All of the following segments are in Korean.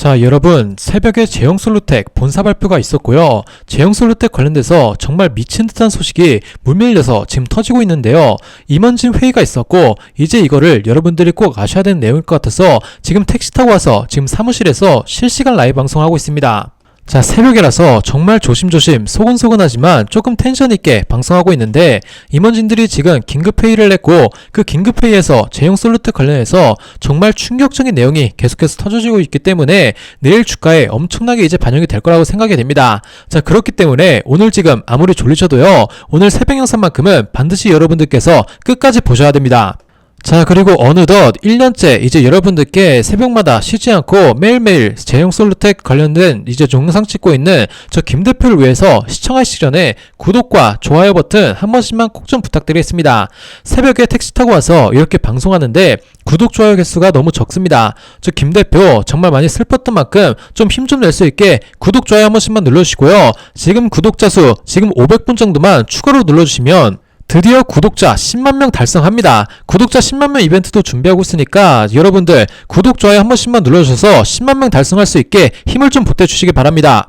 자, 여러분, 새벽에 제형솔루텍 본사 발표가 있었고요. 제형솔루텍 관련돼서 정말 미친 듯한 소식이 물밀려서 지금 터지고 있는데요. 임원진 회의가 있었고, 이제 이거를 여러분들이 꼭 아셔야 되는 내용일 것 같아서 지금 택시 타고 와서 지금 사무실에서 실시간 라이브 방송하고 있습니다. 자, 새벽이라서 정말 조심조심 소근소근하지만 조금 텐션 있게 방송하고 있는데 임원진들이 지금 긴급 회의를 냈고 그 긴급 회의에서 제형 솔루트 관련해서 정말 충격적인 내용이 계속해서 터져지고 있기 때문에 내일 주가에 엄청나게 이제 반영이 될 거라고 생각이 됩니다. 자, 그렇기 때문에 오늘 지금 아무리 졸리셔도요, 오늘 새벽 영상만큼은 반드시 여러분들께서 끝까지 보셔야 됩니다. 자 그리고 어느덧 1년째 이제 여러분들께 새벽마다 쉬지 않고 매일매일 제형 솔루텍 관련된 이제 동영상 찍고 있는 저 김 대표를 위해서 시청하시기 전에 구독과 좋아요 버튼 한 번씩만 꼭 좀 부탁드리겠습니다. 새벽에 택시 타고 와서 이렇게 방송하는데 구독 좋아요 개수가 너무 적습니다. 저 김 대표 정말 많이 슬펐던 만큼 좀 힘 좀 낼 수 있게 구독 좋아요 한 번씩만 눌러주시고요. 지금 구독자 수 지금 500분 정도만 추가로 눌러주시면 드디어 구독자 10만 명 달성합니다. 구독자 10만 명 이벤트도 준비하고 있으니까 여러분들 구독 좋아요 한 번씩만 눌러주셔서 10만 명 달성할 수 있게 힘을 좀 보태주시기 바랍니다.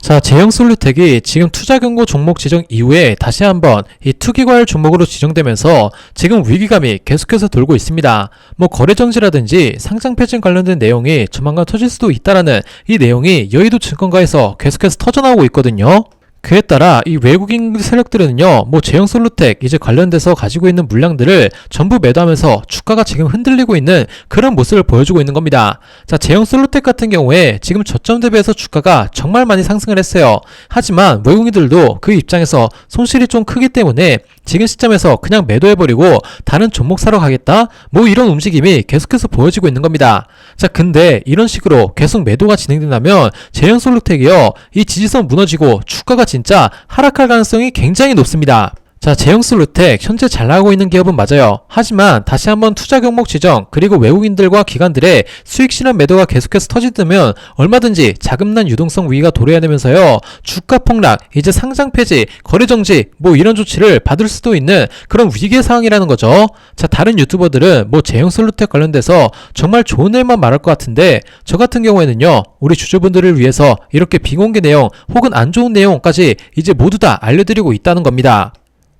자, 제형 솔루텍이 지금 투자 경고 종목 지정 이후에 다시 한번 이 투기과열 종목으로 지정되면서 지금 위기감이 계속해서 돌고 있습니다. 뭐 거래 정지라든지 상장 폐진 관련된 내용이 조만간 터질 수도 있다라는 이 내용이 여의도 증권가에서 계속해서 터져나오고 있거든요. 그에 따라 이 외국인 세력들은요, 뭐 제형 솔루텍 이제 관련돼서 가지고 있는 물량들을 전부 매도하면서 주가가 지금 흔들리고 있는 그런 모습을 보여주고 있는 겁니다. 자, 제형 솔루텍 같은 경우에 지금 저점 대비해서 주가가 정말 많이 상승을 했어요. 하지만 외국인들도 그 입장에서 손실이 좀 크기 때문에 지금 시점에서 그냥 매도해버리고 다른 종목 사러 가겠다? 뭐 이런 움직임이 계속해서 보여지고 있는 겁니다. 자, 근데 이런 식으로 계속 매도가 진행된다면 제형 솔루텍이요, 이 지지선 무너지고 주가가 진짜 하락할 가능성이 굉장히 높습니다. 자, 제형솔루텍 현재 잘 나가고 있는 기업은 맞아요. 하지만 다시 한번 투자 경목 지정 그리고 외국인들과 기관들의 수익 실현 매도가 계속해서 터지면 얼마든지 자금난 유동성 위기가 도래해야 되면서요. 주가 폭락, 이제 상장 폐지, 거래 정지 뭐 이런 조치를 받을 수도 있는 그런 위기의 상황이라는 거죠. 자, 다른 유튜버들은 뭐 제형솔루텍 관련돼서 정말 좋은 일만 말할 것 같은데 저 같은 경우에는요. 우리 주주분들을 위해서 이렇게 비공개 내용 혹은 안 좋은 내용까지 이제 모두 다 알려드리고 있다는 겁니다.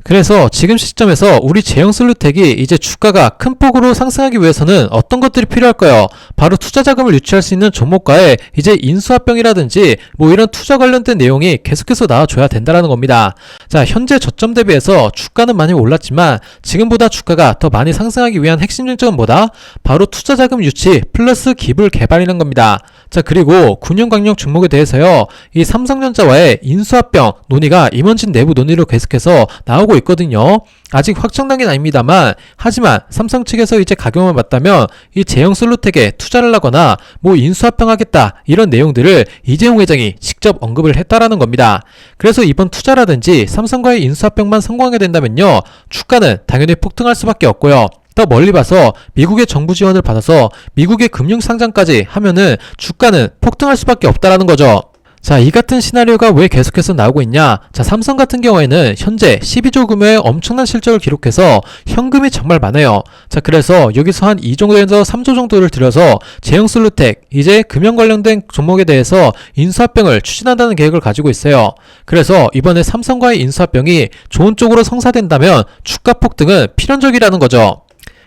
그래서 지금 시점에서 우리 제형 솔루텍이 이제 주가가 큰 폭으로 상승하기 위해서는 어떤 것들이 필요할까요? 바로 투자 자금을 유치할 수 있는 종목과의 이제 인수합병이라든지 뭐 이런 투자 관련된 내용이 계속해서 나와줘야 된다는 겁니다. 자, 현재 저점 대비해서 주가는 많이 올랐지만 지금보다 주가가 더 많이 상승하기 위한 핵심 뭐다? 바로 투자 자금 유치 플러스 기술 개발이라는 겁니다. 자, 그리고 군용광역 종목에 대해서요. 이 삼성전자와의 인수합병 논의가 임원진 내부 논의로 계속해서 나오고 있거든요. 아직 확정된 게 아닙니다만 하지만 삼성 측에서 이제 가격을 받다면 이 제형 솔루텍에 투자를 하거나 뭐 인수합병하겠다 이런 내용들을 이재용 회장이 직접 언급을 했다라는 겁니다. 그래서 이번 투자라든지 삼성과의 인수합병만 성공하게 된다면요 주가는 당연히 폭등할 수밖에 없고요. 더 멀리 봐서 미국의 정부 지원을 받아서 미국의 금융 상장까지 하면은 주가는 폭등할 수밖에 없다라는 거죠. 자, 이 같은 시나리오가 왜 계속해서 나오고 있냐? 자, 삼성 같은 경우에는 현재 12조 규모의 엄청난 실적을 기록해서 현금이 정말 많아요. 자, 그래서 여기서 한 2 정도에서 3조 정도를 들여서 제형솔루텍, 이제 금융 관련된 종목에 대해서 인수합병을 추진한다는 계획을 가지고 있어요. 그래서 이번에 삼성과의 인수합병이 좋은 쪽으로 성사된다면 주가 폭등은 필연적이라는 거죠.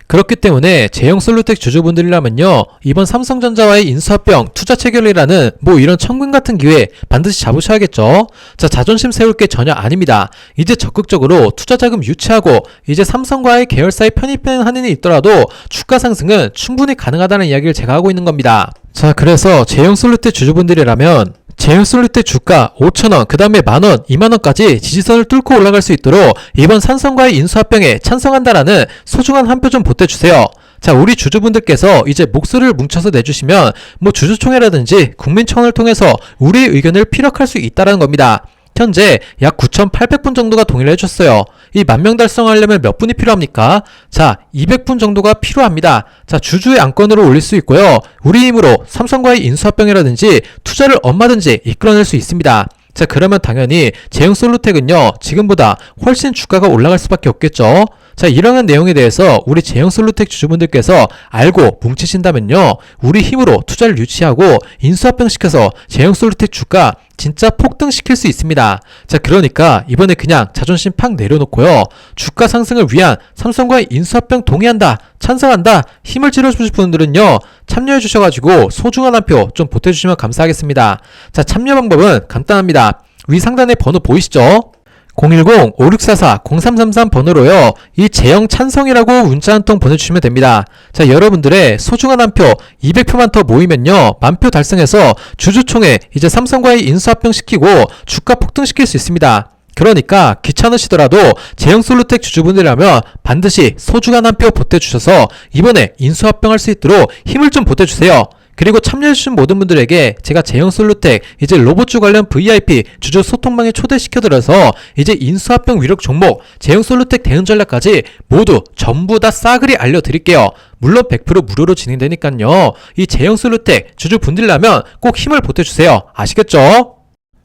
그렇기 때문에 제형 솔루텍 주주분들이라면요 이번 삼성전자와의 인수합병 투자 체결이라는 뭐 이런 천금 같은 기회 반드시 잡으셔야겠죠? 자 자존심 세울 게 전혀 아닙니다. 이제 적극적으로 투자 자금 유치하고 이제 삼성과의 계열사에 편입하는 일이 있더라도 주가 상승은 충분히 가능하다는 이야기를 제가 하고 있는 겁니다. 자 그래서 제형 솔루텍 주주분들이라면 제휴 솔루텍 주가 5천원, 그 다음에 만원, 2만원까지 지지선을 뚫고 올라갈 수 있도록 이번 산성과의 인수합병에 찬성한다라는 소중한 한 표 좀 보태주세요. 자, 우리 주주분들께서 이제 목소리를 뭉쳐서 내주시면 뭐 주주총회라든지 국민청을 통해서 우리의 의견을 피력할 수 있다는 겁니다. 현재 약 9,800분 정도가 동의를 해줬어요. 이 만 명 달성하려면 몇 분이 필요합니까? 자, 200분 정도가 필요합니다. 자, 주주의 안건으로 올릴 수 있고요. 우리 힘으로 삼성과의 인수합병이라든지 투자를 얼마든지 이끌어낼 수 있습니다. 자, 그러면 당연히 제형 솔루텍은요, 지금보다 훨씬 주가가 올라갈 수밖에 없겠죠. 자, 이러한 내용에 대해서 우리 제형 솔루텍 주주분들께서 알고 뭉치신다면요. 우리 힘으로 투자를 유치하고 인수합병시켜서 제형 솔루텍 주가 진짜 폭등시킬 수 있습니다. 자, 그러니까 이번에 그냥 자존심 팍 내려놓고요. 주가 상승을 위한 삼성과의 인수합병 동의한다, 찬성한다, 힘을 실어주실 분들은요, 참여해 주셔가지고 소중한 한 표 좀 보태주시면 감사하겠습니다. 자, 참여 방법은 간단합니다. 위 상단에 번호 보이시죠? 010-5644-0333 번호로요. 이 제형 찬성이라고 문자 한 통 보내주시면 됩니다. 자, 여러분들의 소중한 한 표, 200표만 더 모이면요. 만표 달성해서 주주총회 이제 삼성과의 인수합병 시키고 주가 폭등시킬 수 있습니다. 그러니까 귀찮으시더라도 제형솔루텍 주주분들이라면 반드시 소중한 한 표 보태주셔서 이번에 인수합병 할 수 있도록 힘을 좀 보태주세요. 그리고 참여해주신 모든 분들에게 제가 제형 솔루텍 이제 로봇주 관련 VIP 주주 소통방에 초대시켜드려서 이제 인수합병 위력 종목 제형 솔루텍 대응 전략까지 모두 전부 다 싸그리 알려드릴게요. 물론 100% 무료로 진행되니까요. 이 제형 솔루텍 주주 분들이라면 꼭 힘을 보태주세요. 아시겠죠?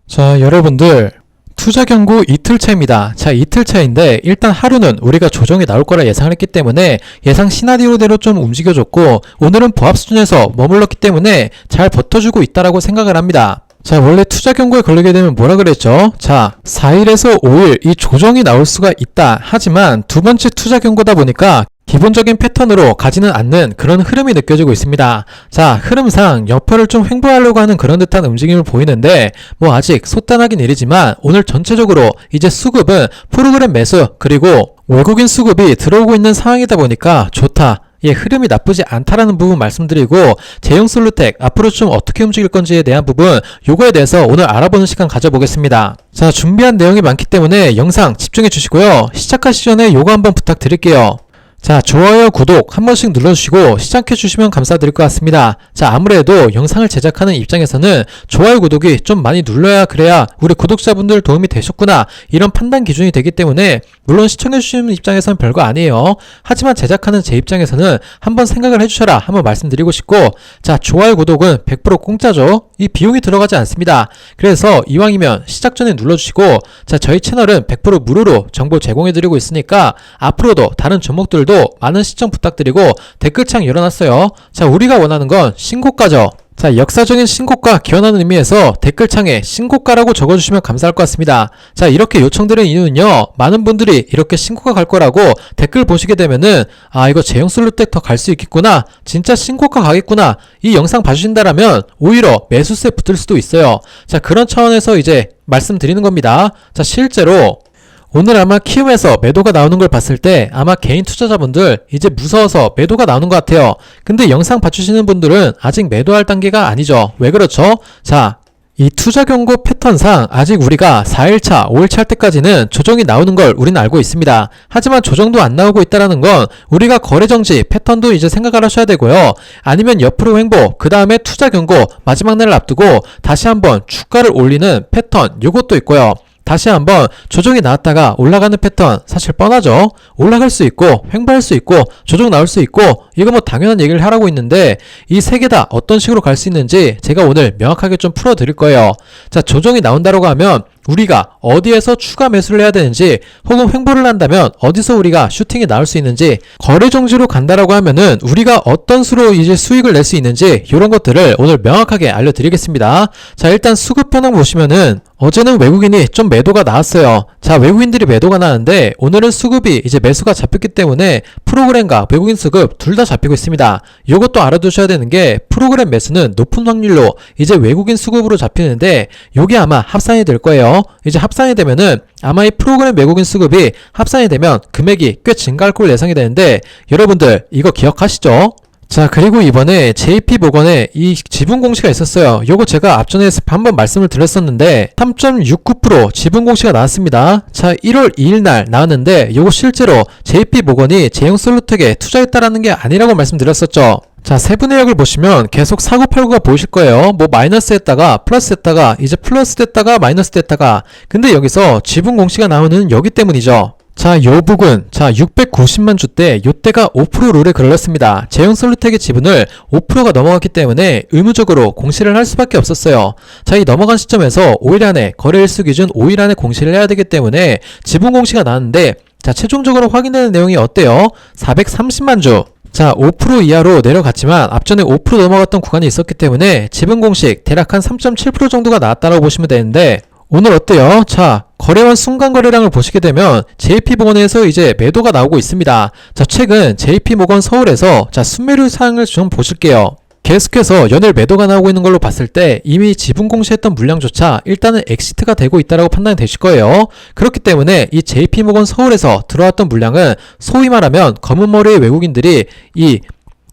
자, 여러분들. 투자 경고 이틀 차입니다. 자, 이틀 차인데 일단 하루는 우리가 조정이 나올 거라 예상을 했기 때문에 예상 시나리오대로 좀 움직여줬고 오늘은 보합 수준에서 머물렀기 때문에 잘 버텨주고 있다라고 생각을 합니다. 자, 원래 투자 경고에 걸리게 되면 뭐라 그랬죠? 자, 4일에서 5일 이 조정이 나올 수가 있다. 하지만 두 번째 투자 경고다 보니까 기본적인 패턴으로 가지는 않는 그런 흐름이 느껴지고 있습니다. 자, 흐름상 여표를 좀 횡보하려고 하는 그런 듯한 움직임을 보이는데 뭐 아직 속단하긴 이르지만 오늘 전체적으로 이제 수급은 프로그램 매수 그리고 외국인 수급이 들어오고 있는 상황이다 보니까 좋다. 예, 흐름이 나쁘지 않다라는 부분 말씀드리고 제형 솔루텍 앞으로 좀 어떻게 움직일 건지에 대한 부분 요거에 대해서 오늘 알아보는 시간 가져보겠습니다. 자, 준비한 내용이 많기 때문에 영상 집중해 주시고요. 시작하시기 전에 요거 한번 부탁드릴게요. 자, 좋아요, 구독 한 번씩 눌러주시고 시작해 주시면 감사드릴 것 같습니다. 자, 아무래도 영상을 제작하는 입장에서는 좋아요, 구독이 좀 많이 눌러야 그래야 우리 구독자분들 도움이 되셨구나 이런 판단 기준이 되기 때문에 물론 시청해 주시는 입장에서는 별거 아니에요. 하지만 제작하는 제 입장에서는 한번 생각을 해주셔라 한번 말씀드리고 싶고 자, 좋아요, 구독은 100% 공짜죠. 이 비용이 들어가지 않습니다. 그래서 이왕이면 시작 전에 눌러주시고 자, 저희 채널은 100% 무료로 정보 제공해드리고 있으니까 앞으로도 다른 종목들도 많은 시청 부탁드리고 댓글창 열어놨어요. 자, 우리가 원하는 건 신고가죠. 자, 역사적인 신고가 기원하는 의미에서 댓글창에 신고가라고 적어주시면 감사할 것 같습니다. 자, 이렇게 요청드린 이유는요, 많은 분들이 이렇게 신고가 갈 거라고 댓글 보시게 되면은, 아, 이거 제형솔루텍 더 갈 수 있겠구나, 진짜 신고가 가겠구나, 이 영상 봐주신다라면, 오히려 매수세 붙을 수도 있어요. 자, 그런 차원에서 이제 말씀드리는 겁니다. 자, 실제로, 오늘 아마 키움에서 매도가 나오는 걸 봤을 때 아마 개인 투자자분들 이제 무서워서 매도가 나오는 것 같아요. 근데 영상 봐주시는 분들은 아직 매도할 단계가 아니죠. 왜 그렇죠? 자, 이 투자 경고 패턴상 아직 우리가 4일차, 5일차 할 때까지는 조정이 나오는 걸 우리는 알고 있습니다. 하지만 조정도 안 나오고 있다라는 건 우리가 거래 정지 패턴도 이제 생각을 하셔야 되고요. 아니면 옆으로 횡보, 그 다음에 투자 경고 마지막 날을 앞두고 다시 한번 주가를 올리는 패턴 요것도 있고요. 다시 한번 조정이 나왔다가 올라가는 패턴 사실 뻔하죠. 올라갈 수 있고 횡보할 수 있고 조정 나올 수 있고 이거 뭐 당연한 얘기를 하라고 있는데 이 세 개 다 어떤 식으로 갈 수 있는지 제가 오늘 명확하게 좀 풀어 드릴 거예요. 자, 조정이 나온다고 하면 우리가 어디에서 추가 매수를 해야 되는지 혹은 횡보를 한다면 어디서 우리가 슈팅이 나올 수 있는지 거래 정지로 간다라고 하면은 우리가 어떤 수로 이제 수익을 낼 수 있는지 이런 것들을 오늘 명확하게 알려드리겠습니다. 자 일단 수급 현황 보시면은 어제는 외국인이 좀 매도가 나왔어요. 자 외국인들이 매도가 나는데 오늘은 수급이 이제 매수가 잡혔기 때문에 프로그램과 외국인 수급 둘 다 잡히고 있습니다. 이것도 알아두셔야 되는 게 프로그램 매수는 높은 확률로 이제 외국인 수급으로 잡히는데 요게 아마 합산이 될 거예요. 이제 합산이 되면은 아마 이 프로그램 외국인 수급이 합산이 되면 금액이 꽤 증가할 걸로 예상이 되는데 여러분들 이거 기억하시죠? 자 그리고 이번에 JP보건에 이 지분 공시가 있었어요 요거 제가 앞전에 한번 말씀을 드렸었는데 3.69% 지분 공시가 나왔습니다 자 1월 2일 날 나왔는데 요거 실제로 JP보건이 제형솔루텍에 투자했다라는 게 아니라고 말씀드렸었죠 자, 세부 내역을 보시면 계속 사고팔고가 보이실 거예요. 뭐 마이너스 했다가 플러스 했다가 이제 플러스 됐다가 마이너스 됐다가 근데 여기서 지분 공시가 나오는 여기 때문이죠. 자, 요 부분, 자, 690만 주 때, 요때가 5% 룰에 걸렸습니다. 제형 솔루텍의 지분을 5%가 넘어갔기 때문에 의무적으로 공시를 할 수밖에 없었어요. 자, 이 넘어간 시점에서 5일 안에 거래일수 기준 5일 안에 공시를 해야 되기 때문에 지분 공시가 나왔는데 자, 최종적으로 확인되는 내용이 어때요? 430만 주. 자, 5% 이하로 내려갔지만 앞전에 5% 넘어갔던 구간이 있었기 때문에 지분 공식 대략 한 3.7% 정도가 나왔다고 보시면 되는데 오늘 어때요? 자, 거래원 순간 거래량을 보시게 되면 JP모건에서 이제 매도가 나오고 있습니다. 자, 최근 JP모건 서울에서 자, 순매도 사항을 좀 보실게요. 계속해서 연일 매도가 나오고 있는 걸로 봤을 때 이미 지분 공시했던 물량조차 일단은 엑시트가 되고 있다고 판단이 되실 거예요. 그렇기 때문에 이 JP모건 서울에서 들어왔던 물량은 소위 말하면 검은 머리의 외국인들이 이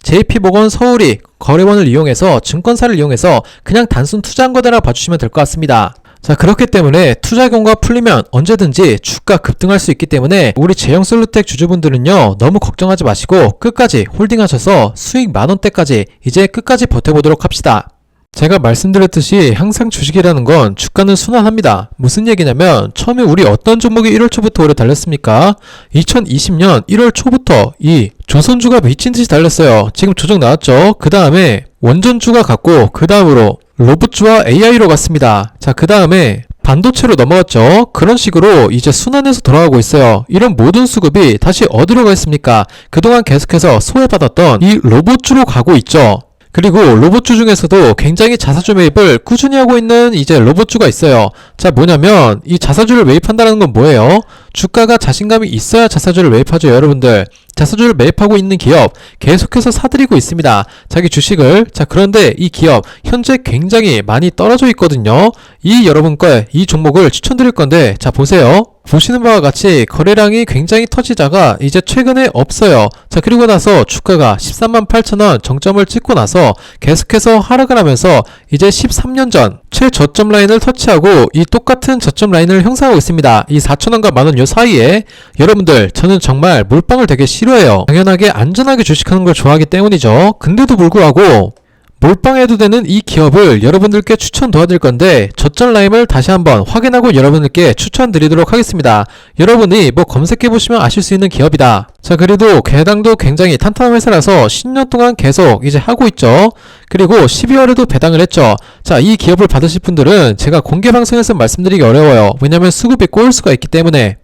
JP모건 서울이 거래원을 이용해서 증권사를 이용해서 그냥 단순 투자한 거다라 봐주시면 될 것 같습니다. 자 그렇기 때문에 투자 경우가 풀리면 언제든지 주가 급등할 수 있기 때문에 우리 제형 솔루텍 주주분들은요 너무 걱정하지 마시고 끝까지 홀딩하셔서 수익 만원대까지 이제 끝까지 버텨보도록 합시다. 제가 말씀드렸듯이 항상 주식이라는 건 주가는 순환합니다. 무슨 얘기냐면 처음에 우리 어떤 종목이 1월 초부터 오래 달렸습니까? 2020년 1월 초부터 이 조선주가 미친 듯이 달렸어요. 지금 조정 나왔죠? 그 다음에 원전주가 갔고 그 다음으로 로봇주와 AI로 갔습니다. 자, 그 다음에 반도체로 넘어갔죠. 그런 식으로 이제 순환해서 돌아가고 있어요. 이런 모든 수급이 다시 어디로 가 있습니까? 그동안 계속해서 소외받았던 이 로봇주로 가고 있죠. 그리고 로봇주 중에서도 굉장히 자사주 매입을 꾸준히 하고 있는 이제 로봇주가 있어요. 자, 뭐냐면 이 자사주를 매입한다는 건 뭐예요? 주가가 자신감이 있어야 자사주를 매입하죠, 여러분들. 자사주를 매입하고 있는 기업 계속해서 사들이고 있습니다. 자기 주식을. 자, 그런데 이 기업 현재 굉장히 많이 떨어져 있거든요. 이 여러분 거에 이 종목을 추천드릴 건데 자, 보세요. 보시는 바와 같이 거래량이 굉장히 터지다가 이제 최근에 없어요. 자, 그리고 나서 주가가 13만 8천원 정점을 찍고 나서 계속해서 하락을 하면서 이제 13년 전 최저점 라인을 터치하고 이 똑같은 저점 라인을 형성하고 있습니다. 이 4천원과 만원 요 사이에 여러분들 저는 정말 몰빵을 되게 싫어해요. 당연하게 안전하게 주식하는 걸 좋아하기 때문이죠. 근데도 불구하고 몰빵해도 되는 이 기업을 여러분들께 추천 도와드릴 건데 저점 라인을 다시 한번 확인하고 여러분들께 추천드리도록 하겠습니다. 여러분이 뭐 검색해 보시면 아실 수 있는 기업이다. 자 그래도 개당도 굉장히 탄탄한 회사라서 10년 동안 계속 이제 하고 있죠. 그리고 12월에도 배당을 했죠. 자 이 기업을 받으실 분들은 제가 공개 방송에서 말씀드리기 어려워요. 왜냐면 수급이 꼬일 수가 있기 때문에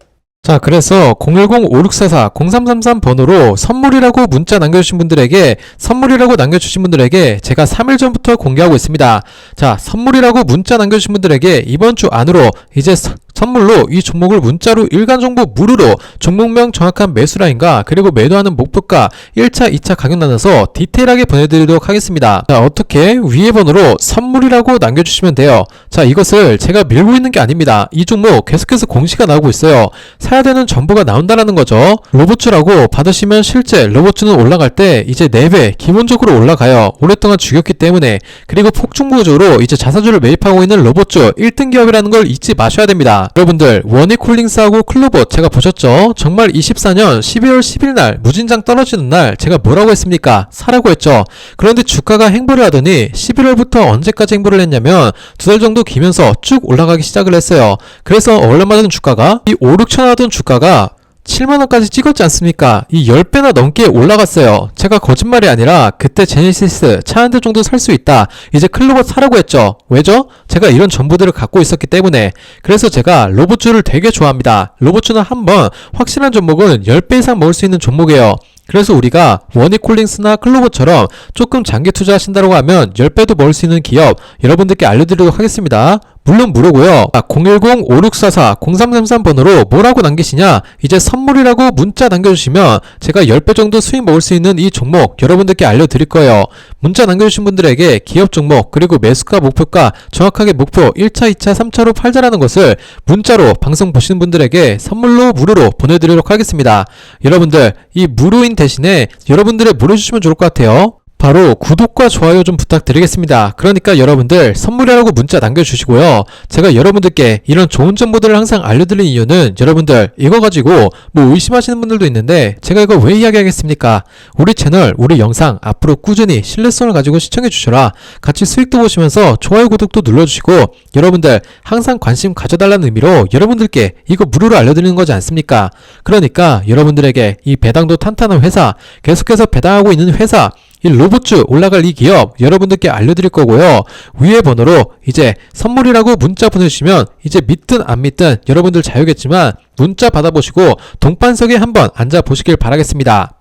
자, 그래서 010-5644-0333 번호로 선물이라고 문자 남겨주신 분들에게, 선물이라고 남겨주신 분들에게 제가 3일 전부터 공개하고 있습니다. 자, 선물이라고 문자 남겨주신 분들에게 이번 주 안으로 이제 서- 선물로 이 종목을 문자로 일간 정보 무료로 종목명 정확한 매수 라인과 그리고 매도하는 목표가 1차, 2차 가격 나눠서 디테일하게 보내드리도록 하겠습니다. 자, 어떻게 위에 번호로 선물이라고 남겨주시면 돼요. 자, 이것을 제가 밀고 있는 게 아닙니다. 이 종목 계속해서 공시가 나오고 있어요. 사야 되는 정보가 나온다라는 거죠. 로봇주라고 받으시면 실제 로봇주는 올라갈 때 이제 4배 기본적으로 올라가요. 오랫동안 죽였기 때문에 그리고 폭중구조로 이제 자사주를 매입하고 있는 로봇주 1등 기업이라는 걸 잊지 마셔야 됩니다. 여러분들 원익콜링스하고 클로봇 제가 보셨죠? 정말 24년 12월 10일 날 무진장 떨어지는 날 제가 뭐라고 했습니까? 사라고 했죠. 그런데 주가가 행보를 하더니 11월부터 언제까지 행보를 했냐면 두 달 정도 기면서 쭉 올라가기 시작을 했어요. 그래서 얼마나 던 주가가 이 5, 6천 원 하던 주가가 7만원까지 찍었지 않습니까? 이 10배나 넘게 올라갔어요. 제가 거짓말이 아니라 그때 제네시스 차 한 대 정도 살 수 있다. 이제 클로버 사라고 했죠. 왜죠? 제가 이런 정보들을 갖고 있었기 때문에. 그래서 제가 로봇주를 되게 좋아합니다. 로봇주는 한번 확실한 종목은 10배 이상 먹을 수 있는 종목이에요. 그래서 우리가 원익콜링스나 클로버처럼 조금 장기 투자하신다고 하면 10배도 먹을 수 있는 기업 여러분들께 알려드리도록 하겠습니다. 물론 무료고요. 010-5644-0333번호로 뭐라고 남기시냐? 이제 선물이라고 문자 남겨주시면 제가 10배 정도 수익 먹을 수 있는 이 종목 여러분들께 알려드릴 거예요. 문자 남겨주신 분들에게 기업 종목 그리고 매수가 목표가 정확하게 목표 1차, 2차, 3차로 팔자라는 것을 문자로 방송 보시는 분들에게 선물로 무료로 보내드리도록 하겠습니다. 여러분들 이 무료인 대신에 여러분들의 물어주시면 좋을 것 같아요. 바로 구독과 좋아요 좀 부탁드리겠습니다. 그러니까 여러분들 선물이라고 문자 남겨주시고요. 제가 여러분들께 이런 좋은 정보들을 항상 알려드리는 이유는 여러분들 이거 가지고 뭐 의심하시는 분들도 있는데 제가 이거 왜 이야기하겠습니까? 우리 채널, 우리 영상 앞으로 꾸준히 신뢰성을 가지고 시청해 주셔라. 같이 수익도 보시면서 좋아요, 구독도 눌러주시고 여러분들 항상 관심 가져달라는 의미로 여러분들께 이거 무료로 알려드리는 거지 않습니까? 그러니까 여러분들에게 이 배당도 탄탄한 회사, 계속해서 배당하고 있는 회사 이 로봇주 올라갈 이 기업 여러분들께 알려드릴 거고요. 위에 번호로 이제 선물이라고 문자 보내주시면 이제 믿든 안 믿든 여러분들 자유겠지만 문자 받아보시고 동반석에 한번 앉아 보시길 바라겠습니다.